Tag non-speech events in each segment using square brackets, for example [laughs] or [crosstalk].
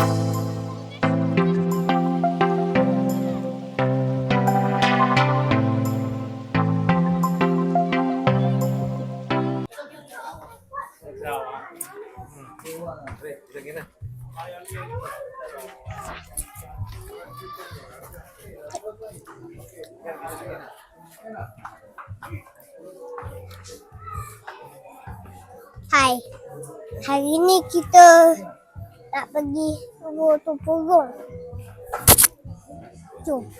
Hai. Hari ni kita nak pergi Roto Purong. Jom. Tu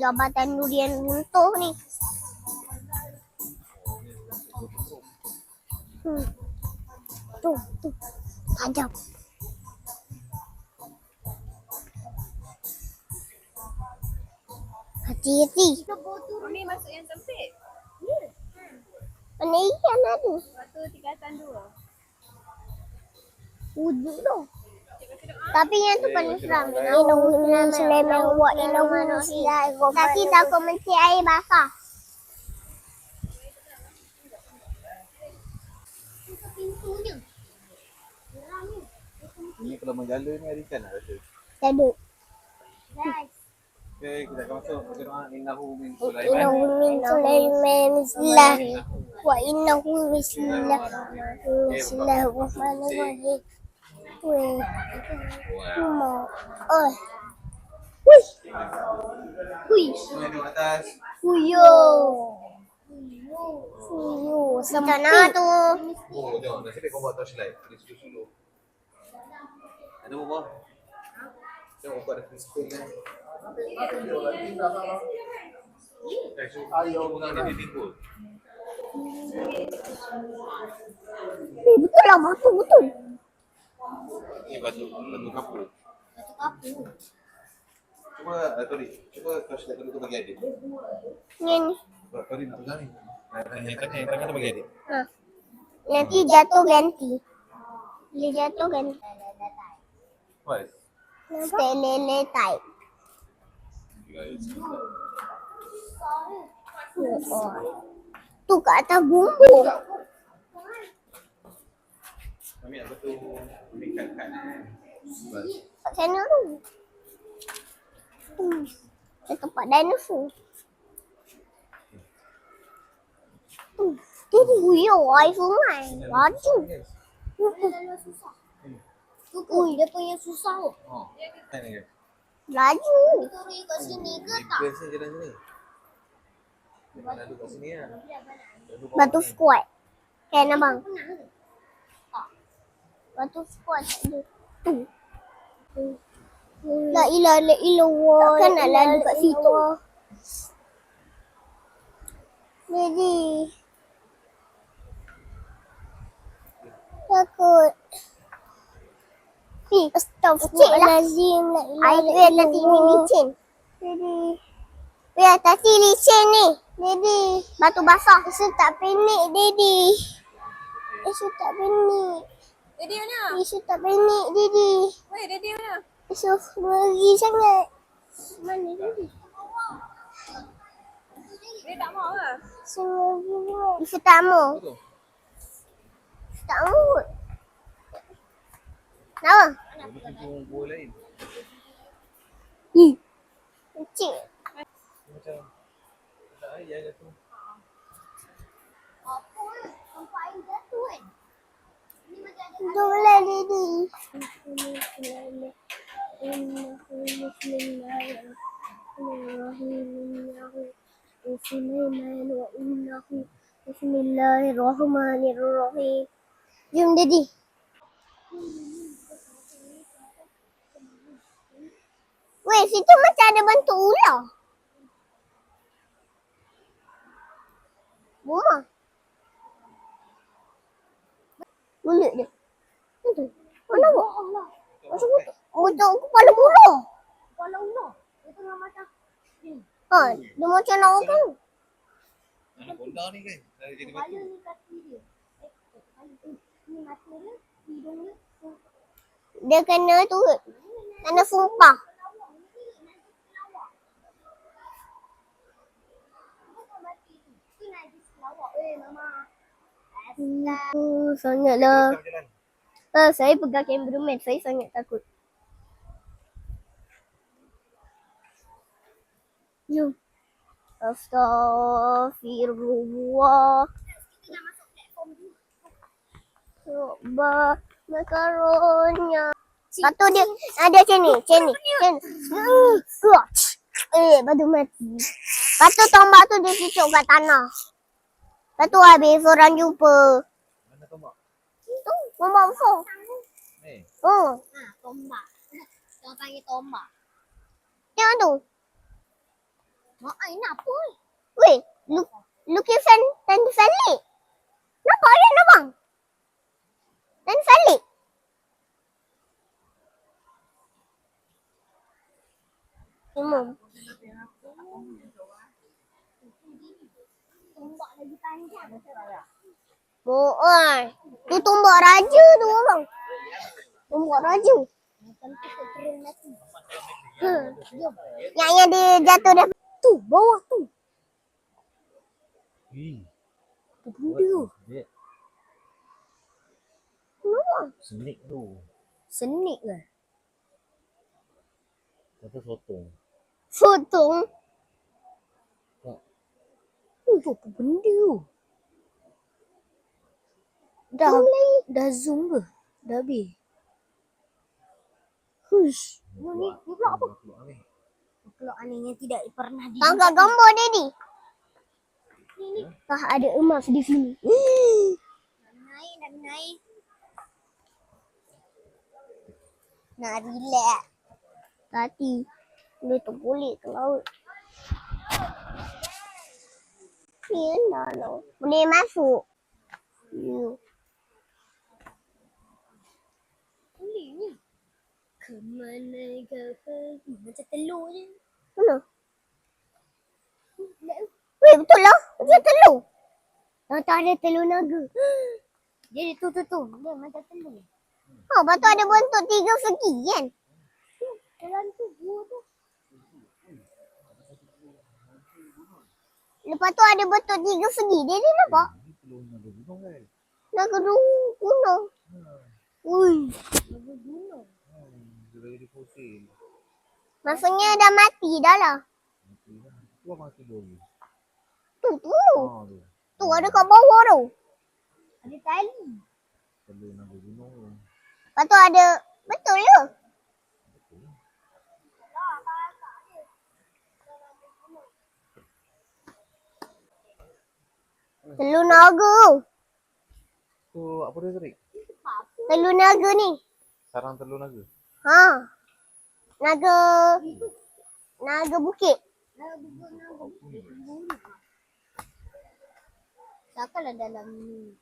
Jabatan durian runtuh ni. Hmm. Tu, tu. Tajam. Hati-hati. Ni masuk yang sempit. Mana ikan ada? Waktu tingkatan dua. Wujud tu. Tapi yang tu paling seram. Inna Sulaiman wa inna Kaki takut menti air basah. Ni kalau menggala ni ada ikan tak rasa? Tak ada. Okay, kita akan masuk. Kita doa innahu min Inna Sulaiman. min Sulaiman Bismillah. Wa innahu bismillah. Bismillahirrahmanirrahim. Wih. Wih. Semua di atas. Fuyo. Fuyo. Sana tu. Oh, tengok. Nasib baik kau buat torchlight. Ada sulu-sulu. Ada apa? Tengok kau ada kristal kan. Eh, so, Ayo, pegang dia dinding pun. Eh, betul lah batu betul. Ni batu, batu kapur. Cuba, uh, Tori, cuba torchlight dulu tu bagi adik. Ni ni. Tori nak pegang ni. Yang tengah, yang tengah tu bagi adik. Ha. Nanti jatuh ganti. Dia jatuh ganti. What? Stelele type. Tu kat atas bumbung. Kami nak betul meningkatkan Bas. Kat sana tu. Hmm. Ke tempat dinosaur. Hmm. Dia dihuyo air sungai. Laju. Ui, dia punya susah. Oh. Ni ke? Laju. Kat sini ke Ikan sini jalan sini. Lalu kat sini lah. Batu ni. squat. Kan abang? Batu squat ada. Tu. La ilah la ilah wa. Takkan nak lalu kat situ. Jadi. Takut. Ni, Astaghfirullahalazim. Air tu yang tadi ni licin. Jadi. Ya, tadi licin ni. Dedi. Batu basah. Isu tak penik, Dedi. Isu tak penik. Daddy mana? Isu tak penik, Dedi. Weh, Daddy mana? Isu ngeri sangat. Mana Dedi? Dia tak mau lah. Isu ngeri sangat. Isu tak mau. Isu tak mau. Kenapa? Lalu kumpul buah lain. Ih. Kecil. Macam tak air kat tu. بسم الله الرحمن الرحيم يوم Weh, situ macam ada bentuk ular. Rumah. Mulut dia. Itu. Mana buat? Macam butuh. Butuh kepala ular. Kepala ular. Dia tengah macam Ha, dia macam nak makan. Anaconda ni kan. Dah jadi batu. kepala ni kaki dia. Eh, ni. Mata dia, hidung dia. Dia kena tu. Kena sumpah. Eh, mama. Oh, sangatlah. Ah, saya pegang cameraman. Saya sangat takut. Jom. Astaghfirullah. Coba makaronnya. Lepas tu dia ada macam ni. Macam ni. Macam ni. Hmm, kuat. Eh, batu mati. Lepas tu tombak tu dia cucuk kat tanah. Lepas tu habis orang jumpa. Besar. Ni. Oh, Ha, tombak. Orang panggil tombak. tengok tu. Mak ai nak apa? Weh, lu, lukisan Tante Salik. Nampak dia abang? Tante Salik. Imam. Tombak lagi panjang. Boy. Tu tombak raja tu abang. Tombak raja. Hmm. Yang yang dia jatuh dah. Tu, bawah tu. Ih. Tu benda tu. Kenapa? senik tu. Senik ke? Kata sotong. Sotong. Tak. Oh, apa benda tu? Dah, dah zoom ke? Dah habis? Hush. Ni ni ni pula apa? Keluar ni. Kalau aneh yang tidak pernah di Tangkap gambar Daddy. Tak ada emas di sini. naik dan naik. Nak relax. Tati. Dia terpulik ke laut. Ni nak lah. Boleh masuk. You. Ni. Kemana kau pergi? Macam telur je. Mana? Weh, betul lah. Macam telur. Tak ada telur naga. [gasps] Dia tu tu tu. Dia macam telur. Ha, lepas tu ada bentuk tiga segi kan? Dalam tu gua tu. Lepas tu ada bentuk tiga segi. Dia ni nampak? Naga gunung kan? Gunung. Ui. Dia dah jadi fosil. Maksudnya dah mati dah lah. Mati lah. Tu abang tidur ni. Tu, tu. Ha tu. Tu ada kat bawah tu. Ada tali. Telur naga gunung tu. Lepas tu ada, betul ke? Telur naga. Tu apa dia tadi? Telur naga ni. Sarang telur naga. Ha. Naga. Naga bukit. Takkanlah dalam ni.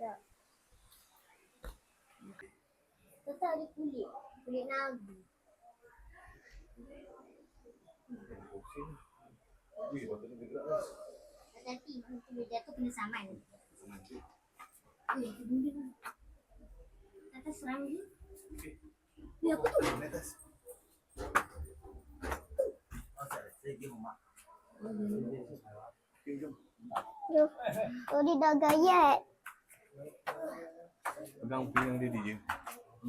Ya. Tetap ada kulit. Kulit naga. Nanti kulit dia tu kena saman. Wih, tu benda tu. Kata serang dia. Dah gayat. Pegang pinggang dia je.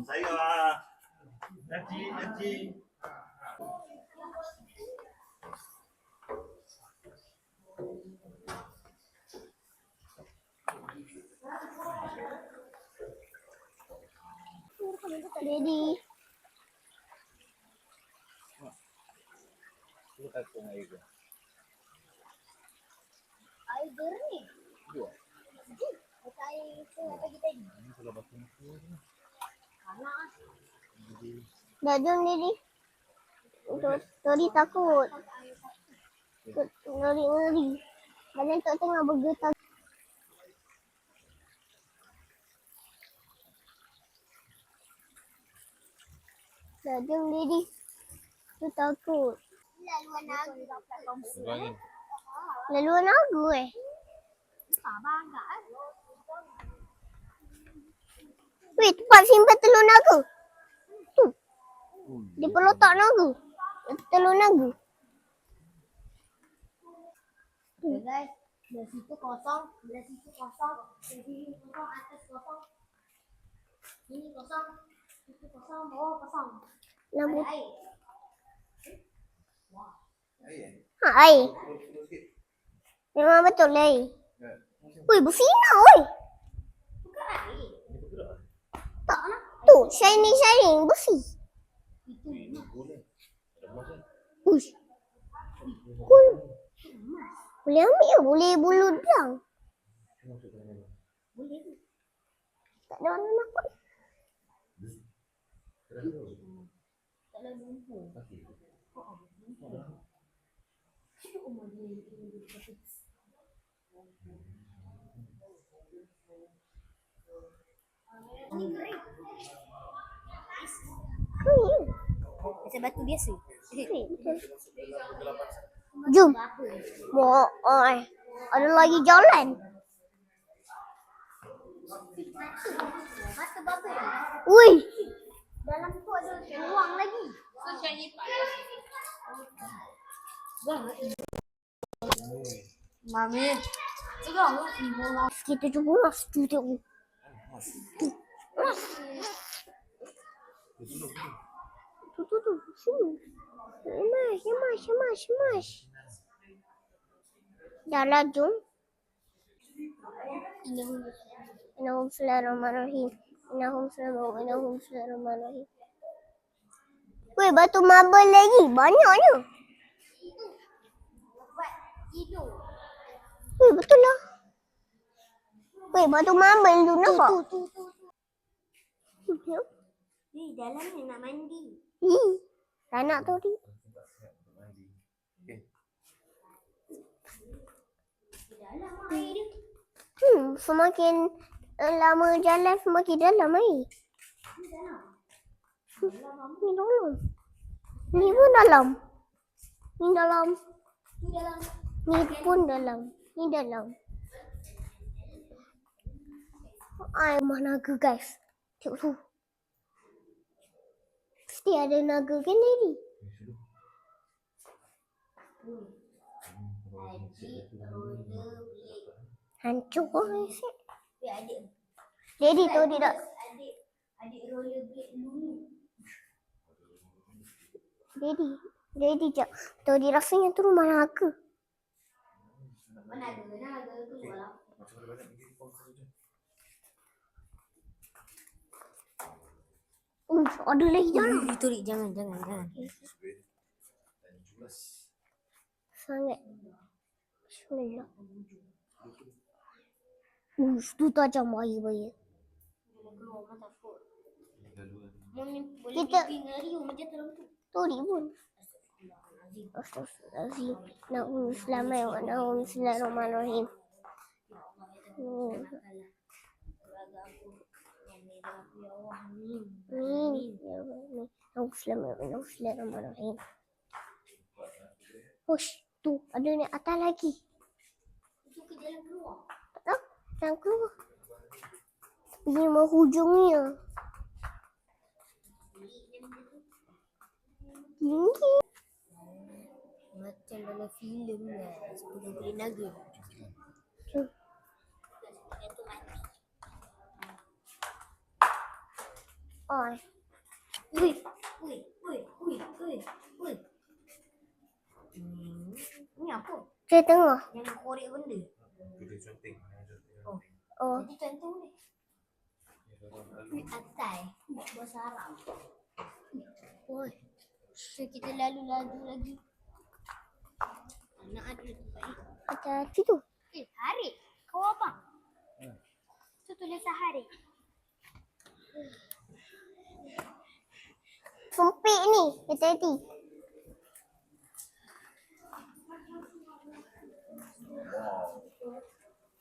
Saya lah. Nanti, nanti. Jadi. Tu tak kena air ke? Air. Dua. Air pagi tadi. Ini kalau muka tu. Panas. Dah jom. Tu- Tadi takut. Ngeri-ngeri. Badan tu tengah bergetar. Jom Daddy. Tu takut. Laluan naga. Kurangin. Laluan naga eh. Sabar eh. Weh, tempat simpan telur naga. Tu. Di pelotak naga. Telur naga. Okay guys. Dari situ kosong. Dari situ kosong. Dari sini kosong. Atas kosong. Ini kosong. Itu kosong. Bawah kosong. Lampu. Ada air. Air? Ha, air. Memang betul lah air. Weh, bersinar weh. Bukan air. Tak. Tu, shining-shining. Bersih. Itu Ini cool? Uish. Boleh ambil ya? Boleh bulu belang. Ke dalam. boleh. Tak ada orang nampak. Terasa tu. Tak ada lumpur. Okey. Ini kering. Hmm. Macam batu biasa. Jom. Apa? Mau, oi. Ada lagi jalan. Mata batu. Wih. Dalam tu ada ruang lagi. Mami. Tengok. Kita cuba tu tengok. Tu. Tu tu tu. Sini. Mas, mas, mas, mas. Jalan jom. Innahum Bismillahirrahmanirrahim. Innahum Bismillahirrahmanirrahim. Innahum Bismillahirrahmanirrahim. Weh, batu marble lagi. Banyaknya. Buat tidur. Weh, betul lah. Weh, batu marble tu nampak? Tu, tu, tu. Tu. Ni dalam ni nak mandi. Ih, tak nak tu ni. Hmm, semakin lama jalan semakin dalam air. Ni dalam. Ni dalam. Pun dalam. Ni dalam. Ni dalam. Ni pun dalam. Ni dalam. Ai rumah naga guys. Tengok tu. Mesti ada naga kan blade. Hancur orang asyik. Adik. Daddy tu tidak. Adik. Adik roller blade dulu. Daddy. Daddy jap. Tu dia rasanya tu rumah naga. Mana ada? Mana ada tu malam. Macam ada lagi dalam. Itu jangan jangan jangan. Sangat. Bismillah. Uish, tu mata takut. Lalu Mami boleh Kita- dalam ni pun. Astagfirullahaladzim. Na'um selamat wa na'um bismillahirrahmanirrahim. Hmm. Amin. Ya Allah, amin. Na'um selamat wa na'um bismillahirrahmanirrahim. Hush, tu ada ni atas lagi. Itu ke jalan keluar. Tak tahu, jangan keluar. Ini mau hujungnya. Tinggi. Macam dalam filem lah. Sepuluh beli naga. Jom. Itu mati. Oh, Ui, ui, ui, ui, ui, ui. Hmm, ni apa? saya tengah. Yang korek benda. Kerja cantik. Oh, jadi contoh ni. Ni atai. Buat sarap. Oi. So kita lalu-lalu lagi. Nak ada tempat ni. hati-hati tu. Eh, Harik. Kau apa? Tu tulisan Harik. Sempit ni, hati-hati.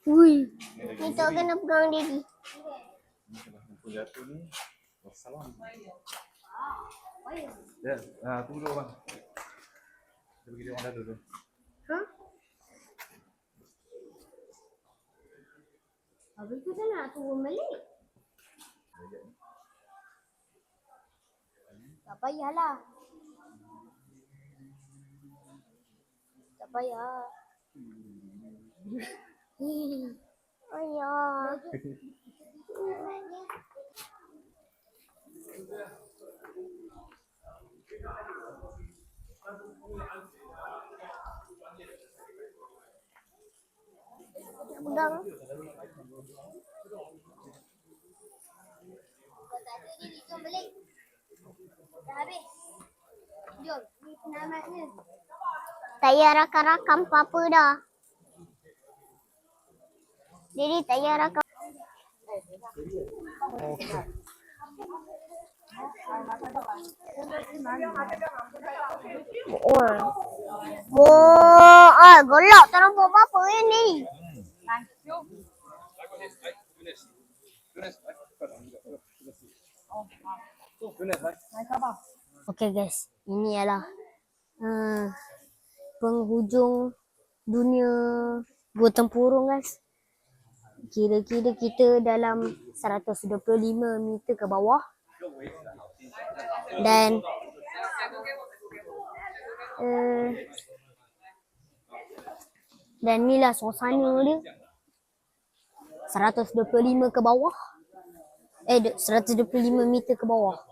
Ui. Ni tak kena pegang Daddy. Ni kalau jatuh. Ya, ah, tunggu dulu bang. Kita pergi tengok dulu. Ha? Habis tu kan nak turun balik. Tak payahlah. Tak payah. [laughs] Pegang. Kau tak ada ni, jom balik. Dah habis. Jom, ni penamatnya. Tak payah rakam-rakam apa-apa dah. Daddy tak payah rakam. Oh. Oh, ah, golak tak nampak apa-apa ya ni. Okay guys, ini adalah uh, penghujung dunia gua tempurung guys. Kira-kira kita dalam 125 meter ke bawah. Dan uh, dan inilah suasana dia. 125 ke bawah. Eh, de- 125 meter ke bawah.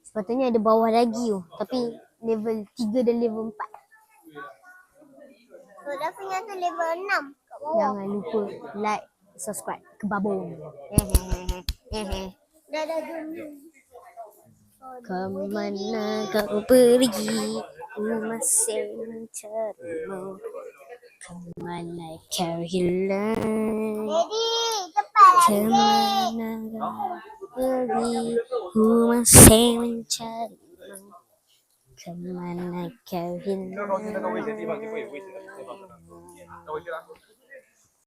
Sepatutnya ada bawah lagi tu. Tapi level 3 dan level 4. Dah punya tu level 6 kat bawah. Jangan lupa like, subscribe ke babong. Dah dah jom. Kemana kau pergi? Ku masih mencarimu. Kemana kau hilang? Jadi, cepat Kemana kau pergi? Ku masih mencarimu. Kemana kau hilang? Kau